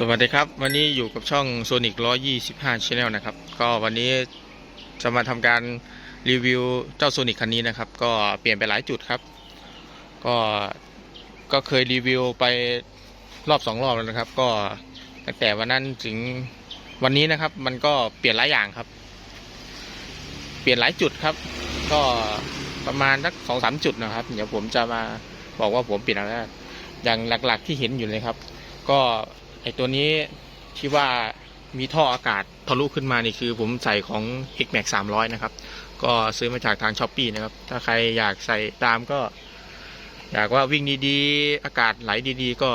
สวัสดีครับ วันนี้อยู่กับช่อง Sonic 125 Channel นะครับ ก็วันนี้จะมาทำการรีวิวเจ้า Sonic คันนี้นะครับ ก็เปลี่ยนไปหลายจุดครับ ก็ก็เคยรีวิวไปรอบสองรอบแล้วนะครับ ก็ตั้งแต่วันนั้นถึงวันนี้นะครับ มันก็เปลี่ยนหลายอย่างครับ เปลี่ยนหลายจุดครับ ก็ประมาณสักสองสามจุดนะครับ เดี๋ยวผมจะมาบอกว่าผมเปลี่ยนอะไรอย่างหลักๆที่เห็นอยู่เลยครับ ก็ ไอตัวนี้ที่ว่ามีท่ออากาศทะลุขึ้นมานี่คือผมใส่ของ h i c m a x 300 นะครับ ก็ซื้อมาจากทางช้อปปีนะครับ ถ้าใครอยากใส่ตามก็ อยากว่าวิ่งดีๆ อากาศไหลดีๆ ก็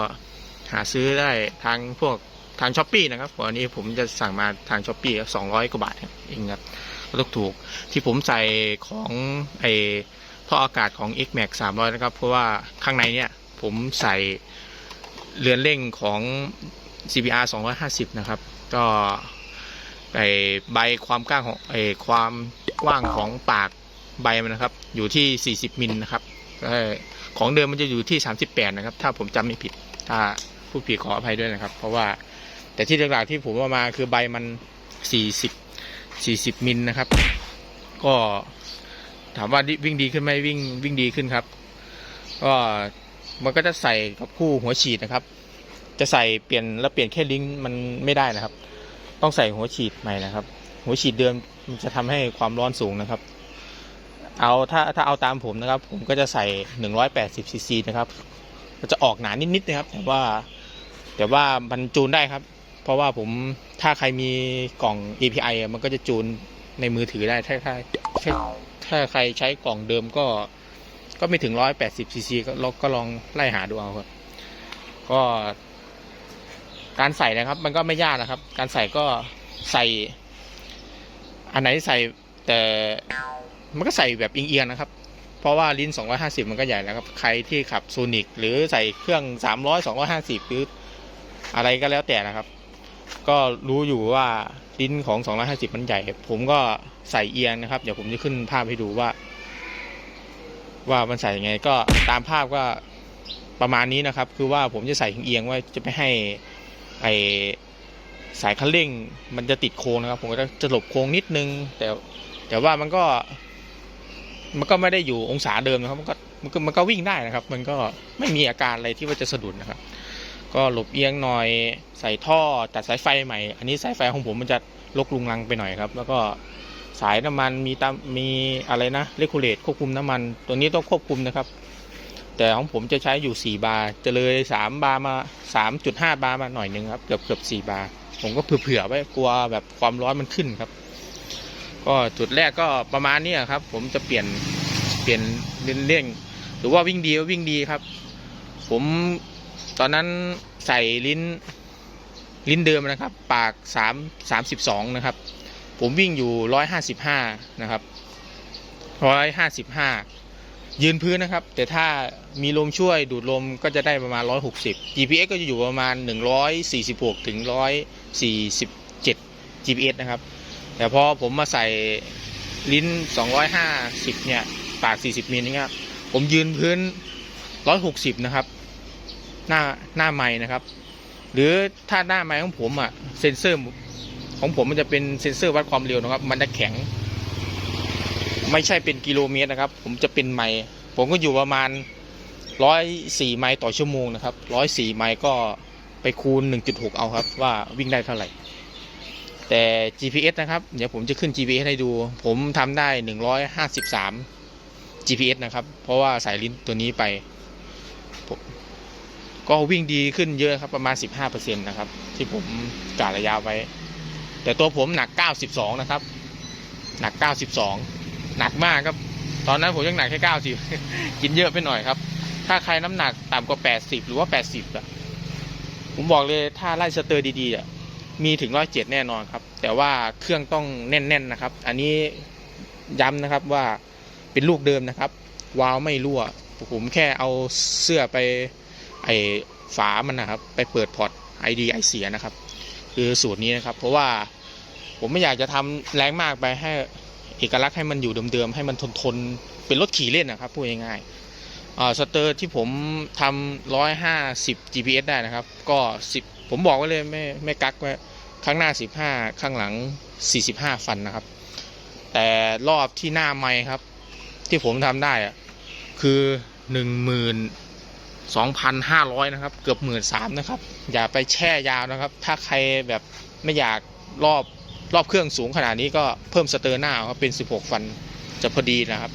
หาซื้อได้ทางพวกทางช้อปปีนะครับเพราะอันนี้ผมจะสั่งมาทางช้อปปีสองร้อยกว่าบาทเองครับก็ถูกถูกที่ผมใส่ของไอท่ออากาศของ x Max 300 นะครับ เพราะว่าข้างในเนี่ยผมใส่ เรือนเร่งของ CBR 250 นะครับ ก็ไอใบความกว้างของไอความกว้างของปากใบมันนะครับ อยู่ที่ 40 มิลนะครับของเดิมมันจะอยู่ที่ 38 นะครับ ถ้าผมจำไม่ผิด ถ้าผู้ผิดขออภัยด้วยนะครับ เพราะว่าแต่ที่หลักๆที่ผมเอามาคือใบมัน 40 40 มิลนะครับ ก็ถามว่าวิ่งดีขึ้นไหมวิ่งวิ่งดีขึ้นครับ ก็ มันก็จะใส่กับคู่หัวฉีดนะครับ จะใส่เปลี่ยนแล้วเปลี่ยนแค่ลิงก์มันไม่ได้นะครับ ต้องใส่หัวฉีดใหม่นะครับ หัวฉีดเดิมมันจะทำให้ความร้อนสูงนะครับ เอาถ้าถ้าเอาตามผมนะครับ ผมก็จะใส่180ซีซีนะครับก็จะออกหนานิดๆนะครับ แต่ว่า แต่ว่ามันจูนได้ครับ เพราะว่าผมถ้าใครมีกล่อง API มันก็จะจูนในมือถือได้ถ้าถ้าถ้าใครใช้กล่องเดิมก็ ก็ไม่ถึง180ซีซีก็ลองก็ลองไล่หาดูเอาครับ ก็ การใส่นะครับ มันก็ไม่ยากนะครับ การใส่ก็ใส่ อันไหนใส่แต่มันก็ใส่แบบเอียงๆนะครับ เพราะว่าลิ้น 250 มันก็ใหญ่แล้วครับ ใครที่ขับซูนิกหรือใส่เครื่อง 300 250 หรืออะไรก็แล้วแต่นะครับ ก็รู้อยู่ว่าลิ้นของ 250 มันใหญ่ ผมก็ใส่เอียงนะครับ เดี๋ยวผมจะขึ้นภาพให้ดูว่า ว่ามันใส่ยังไงก็ตามภาพก็ประมาณนี้นะครับ คือว่าผมจะใส่เอียงว่าจะไม่ให้ไอสายคันเร่งมันจะติดโค้งนะครับ ผมก็จะหลบโค้งนิดนึง แต่แต่ว่ามันก็มันก็ไม่ได้อยู่องศาเดิมนะครับ มันก็มันก็มันก็วิ่งได้นะครับ มันก็ไม่มีอาการอะไรที่ว่าจะสะดุดนะครับ ก็หลบเอียงหน่อยใส่ท่อตัดสายไฟใหม่ อันนี้สายไฟของผมมันจะลกลุงลังไปหน่อยครับ แล้วก็ สายน้ำมันมีตามมีอะไรนะเลคูเลตควบคุมน้ำมัน ตัวนี้ต้องควบคุมนะครับ แต่ของผมจะใช้อยู่ 4 บาร์จะเลย3บาร์มา 3.5 บาร์มาหน่อยหนึงครับเกือบเกือบ4บาร์ผมก็เผื่อๆไว้กลัวแบบความร้อนมันขึ้นครับ ก็จุดแรกก็ประมาณนี้ครับ ผมจะเปลี่ยนเปลี่ยนเร่งๆหรือว่าวิ่งดีก็วิ่งดีครับ ผมตอนนั้นใส่ลิ้นลิ้นเดิมนะครับ ปาก3 32นะครับ ผมวิ่งอยู่155นะครับ155ยืนพื้นนะครับ แต่ถ้ามีลมช่วยดูดลมก็จะได้ประมาณ160 GPS ก็จะอยู่ประมาณ146ถึง147 GPS นะครับ แต่พอผมมาใส่ลิ้น250เนี่ยปาก40มิลเนี่ยผมยืนพื้น160นะครับ หน้าหน้าไม้นะครับ หรือถ้าหน้าไม้ของผมอะเซนเซอร์ ของผมมันจะเป็นเซนเซอร์วัดความเร็วนะครับ มันจะแข็ง ไม่ใช่เป็นกิโลเมตรนะครับ ผมจะเป็นไมล์ผมก็อยู่ประมาณร้อยสี่ไมล์ต่อชั่วโมงนะครับร้อยสี่ไมล์ก็ไปคูณ 1.6 เอาครับ ว่าวิ่งได้เท่าไหร่ แต่ GPS นะครับ เดี๋ยวผมจะขึ้น GPS ให้ดู ผมทำได้ 153 GPS นะครับ เพราะว่าสายลิ้นตัวนี้ไปผมก็วิ่งดีขึ้นเยอะครับประมาณ 15%นะครับ ที่ผมกะระยะไว้ แต่ตัวผมหนัก 92 นะครับ หนัก 92 หนักมากครับ ตอนนั้นผมยังหนักแค่ 90 กินเยอะไปหน่อยครับ ถ้าใครน้ำหนักต่ำกว่า 80 หรือว่า 80อะผมบอกเลยถ้าไล่สเตอร์ดีๆอะมีถึง 107 แน่นอนครับ แต่ว่าเครื่องต้องแน่นๆนะครับ อันนี้ย้ำนะครับว่าเป็นลูกเดิมนะครับ วาล์วไม่รั่ว ผมแค่เอาเสื้อไปไอฝามันนะครับ ไปเปิดพอร์ตไอดีไอเสียนะครับ คือสูตรนี้นะครับ เพราะว่า ผมไม่อยากจะทำแรงมากไปให้เอกลักษณ์ให้มันอยู่เดิมๆให้มันทนทนๆเป็นรถขี่เล่นนะครับพูดง่ายๆสเตอร์ที่ผมทำร้อยห้าสิบ GPS ได้นะครับ ก็สิบผมบอกไว้เลยไม่ไม่กักไว้ข้างหน้าสิบห้าข้างหลังสี่สิบห้าฟันนะครับ แต่รอบที่หน้าไม้ครับ ที่ผมทำได้อะคือหนึ่งหมื่นสองพันห้าร้อยนะครับ เกือบหมื่นสามนะครับ อย่าไปแช่ยาวนะครับ ถ้าใครแบบไม่อยากรอบ รอบเครื่องสูงขนาดนี้ก็เพิ่มสเตอร์หน้าครับเป็นสิบหกฟันจะพอดีนะครับ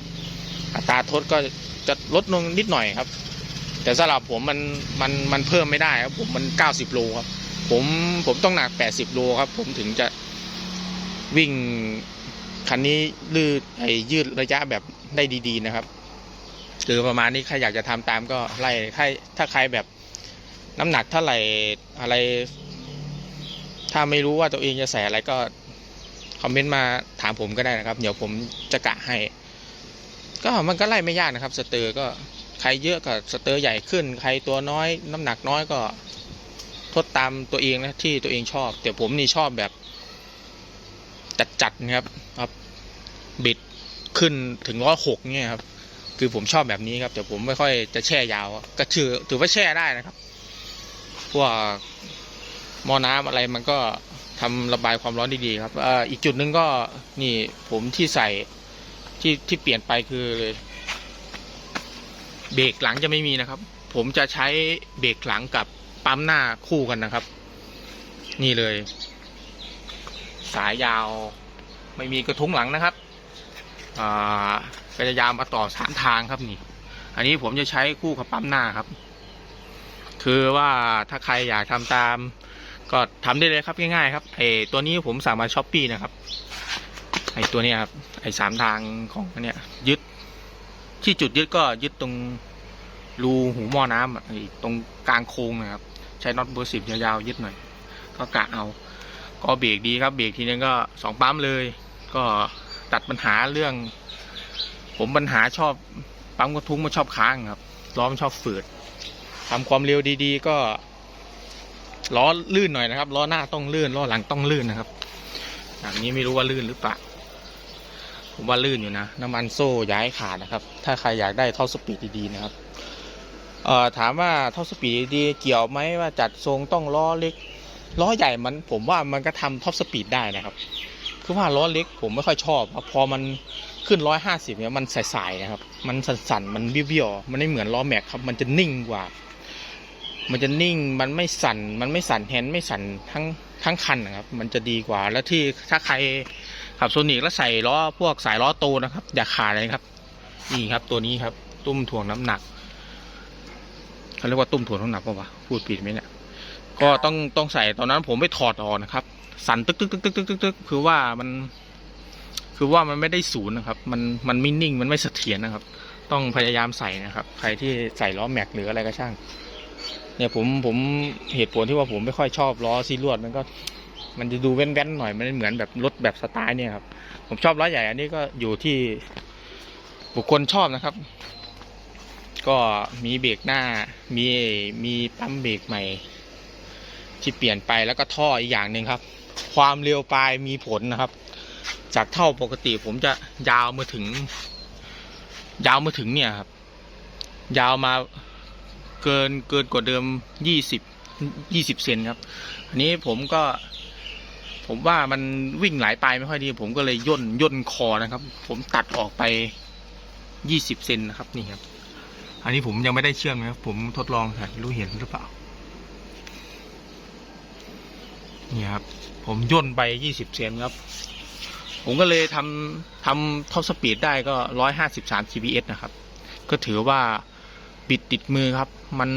อัตราทดก็จะลดลงนิดหน่อยครับ แต่สำหรับผมมันมันมันเพิ่มไม่ได้ครับผมมัน 90 โลครับ ผมผมต้องหนัก 80 โลครับ ผมถึงจะวิ่งคันนี้ลืดไอ้ยืดระยะแบบได้ดี ๆ นะครับคือประมาณนี้ใครอยากจะทำตามก็ไล่ถ้าถ้าใครแบบน้ำหนักเท่าไหร่อะไร ถ้าไม่รู้ว่าตัวเองจะใส่อะไรก็ คอมเมนต์มาถามผมก็ได้นะครับ เดี๋ยวผมจะกะให้ ก็มันก็ไล่ไม่ยากนะครับ สเตอร์ก็ใครเยอะก็สเตอร์ใหญ่ขึ้น ใครตัวน้อย น้ำหนักน้อยก็ทดตามตัวเองนะที่ตัวเองชอบ แต่ผมนี่ชอบแบบ จัดๆนะครับครับบิดขึ้นถึงร้อยหกเนี่ยครับคือผมชอบแบบนี้ครับแต่ผมไม่ค่อยจะแช่ยาว ก็ถือถือว่าแช่ได้นะครับพวกมอน้ำอะไรมันก็ ทำระบายความร้อนด้ดีครับออีกจุดหนึ่งก็นี่ผมที่ใส่ที่ที่เปลี่ยนไปคือเบรกหลังจะไม่มีนะครับ ผมจะใช้เบรกหลังกับปั๊มหน้าคู่กันนะครับ นี่เลย สายยาวไม่มีกระทุ้งหลังนะครับพยายามมาต่อสามทางครับนี่ อันนี้ผมจะใช้คู่กับปั๊มหน้าครับ คือว่าถ้าใครอยากทำตาม ก็ทำได้เลยครับง่ายๆครับไอตัวนี้ผมสั่งมาช้อปปี้นะครับไอตัวนี้ครับไอสามทางของอันเนี้ยยึดที่จุดยึดก็ยึดตรงรูหูหม้อน้ำอะไอตรงกลางโค้งนะครับ ใช้น็อตเบอร์สิบยาวๆยึดหน่อย ก็กะเอา ก็เบรกดีครับเบรกทีนึงก็สองปั๊มเลย ก็ตัดปัญหาเรื่อง ผมปัญหาชอบปั๊มกระทุ้งมันชอบค้างครับล้อมชอบฝืดทำความเร็วดี ๆ ก็ ล้อลื่นหน่อยนะครับล้อหน้าต้องลื่นล้อหลังต้องลื่นนะครับอย่างนี้ไม่รู้ว่าลื่นหรือเปล่าผมว่าลื่นอยู่นะ น้ำมันโซ่ย้ายขาดนะครับ ถ้าใครอยากได้เท่าสปีดดีๆนะครับเอ่อถามว่าเท่าสปีดดีเกี่ยวไหมว่าจัดทรงต้องล้อเล็กล้อใหญ่มันผมว่ามันก็ทำท็อปสปีดได้นะครับ คือว่าล้อเล็กผมไม่ค่อยชอบครับพอมันขึ้นร้อยห้าสิบเนี่ยมันสายๆนะครับ มันสั่นๆมันเบี้ยวๆมันไม่เหมือนล้อแม็กครับ มันจะนิ่งกว่า มันจะนิ่งมันไม่สั่น มันไม่สั่นแฮนด์ไม่สั่นทั้งทั้งคันนะครับ มันจะดีกว่า แล้วที่ถ้าใครขับโซนิกแล้วใส่ล้อพวกสายล้อโตนะครับ อย่าขาดเลยครับ นี่ครับตัวนี้ครับ ตุ้มถ่วงน้ำหนักเขาเรียกว่าตุ้มถ่วงน้ำหนักป่าวะพูดผิดไหมเนี่ยก็ต้องต้องใส่ตอนนั้นผมไปถอดออกนะครับ สั่นตึกตึกตึกตึกตึกตึกตึกคือว่ามันคือว่ามันไม่ได้ศูนย์นะครับ มันมันไม่นิ่งมันไม่เสถียรนะครับ ต้องพยายามใส่นะครับ ใครที่ใส่ล้อแม็กหรืออะไรก็ช่าง เนี่ยผมผมเหตุผลที่ว่าผมไม่ค่อยชอบล้อซีรวดมันก็ มันจะดูแว่นๆหน่อยมันเหมือนแบบรถแบบสไตล์เนี่ยครับ ผมชอบล้อใหญ่อันนี้ก็อยู่ที่บุคคลชอบนะครับ ก็มีเบรกหน้า มีมีปั๊มเบรกใหม่ ที่เปลี่ยนไปแล้วก็ท่ออีกอย่างหนึ่งครับ ความเร็วปลายมีผลนะครับ จากเท่าปกติผมจะยาวมาถึง ยาวมาถึงเนี่ยครับ ยาวมา เกินเกินกว่าเดิมยี่สิบยี่สิบเซนครับ อันนี้ผมก็ ผมว่ามันวิ่งหลายปลายไม่ค่อยดี ผมก็เลยย่นย่นคอนะครับ ผมตัดออกไปยี่สิบเซนนะครับนี่ครับ อันนี้ผมยังไม่ได้เชื่อมนะครับผมทดลองถ่ายรู้เห็นหรือเปล่านี่ครับ ผมย่นไปยี่สิบเซนครับ ผมก็เลยทำทำท็อปสปีดได้ก็ร้อยห้าสิบสาม kbs นะครับ ก็ถือว่า บิดติดมือครับ มัน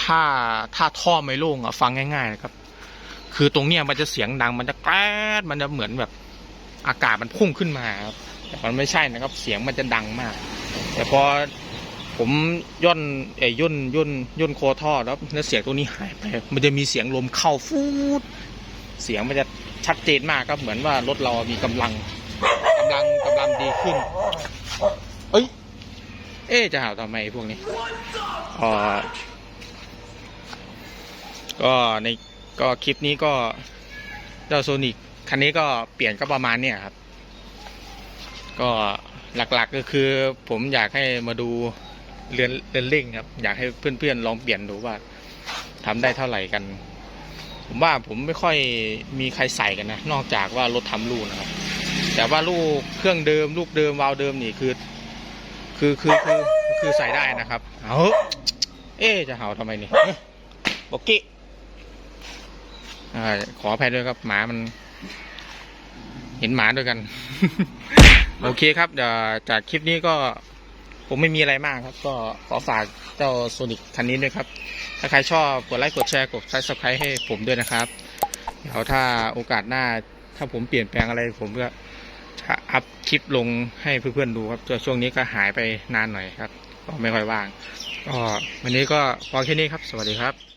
ถ้าถ้าท่อไม่โล่งอะฟังง่ายๆนะครับ คือตรงเนี้ยมันจะเสียงดังมันจะแกรดมันจะเหมือนแบบอากาศมันพุ่งขึ้นมาครับแต่มันไม่ใช่นะครับ เสียงมันจะดังมาก แต่พอผมย่นเอ้ย่นย่นย่นโคอท่อแล้วแล้วเสียงตัวนี้หายไป มันจะมีเสียงลมเข้าฟูดเสียงมันจะชัดเจนมากครับเหมือนว่ารถเรามีกำลังกำลังกำลังดีขึ้น เอ้ย เอ๊ะจะหาทำไมพวกนี้อ่อก็ในก็คลิปนี้ก็เจ้าโซนิกคันนี้ก็เปลี่ยนก็ประมาณเนี้ยครับ ก็หลักๆก็คือผมอยากให้มาดูเรือนเรือนเร่งครับ อยากให้เพื่อนๆลองเปลี่ยนดูว่าทำได้เท่าไหร่กัน ผมว่าผมไม่ค่อยมีใครใส่กันนะ นอกจากว่ารถทำลูกนะครับ แต่ว่าลูกเครื่องเดิม ลูกเดิมวาล์วเดิมนี่คือ คือคือคือคือใส่ได้นะครับ เอาเถอะเอ๊ะจะเห่าทำไมนี่เอ้ยบอกกี้อ่าขออภัยด้วยครับหมามัน เห็นหมาด้วยกัน โอเคครับเดี๋ยวจากคลิปนี้ก็ผมไม่มีอะไรมากครับ ก็ขอฝากเจ้าโซนิกคันนี้ด้วยครับ ถ้าใครชอบกดไลค์กดแชร์กดซับสไครต์ให้ผมด้วยนะครับ เดี๋ยวถ้าโอกาสหน้า ถ้าผมเปลี่ยนแปลงอะไรผมก็ อัพคลิปลงให้เพื่อนๆดูครับช่วงนี้ก็หายไปนานหน่อยครับ ก็ไม่ค่อยว่างก็วันนี้ก็พอแค่นี้ครับ สวัสดีครับ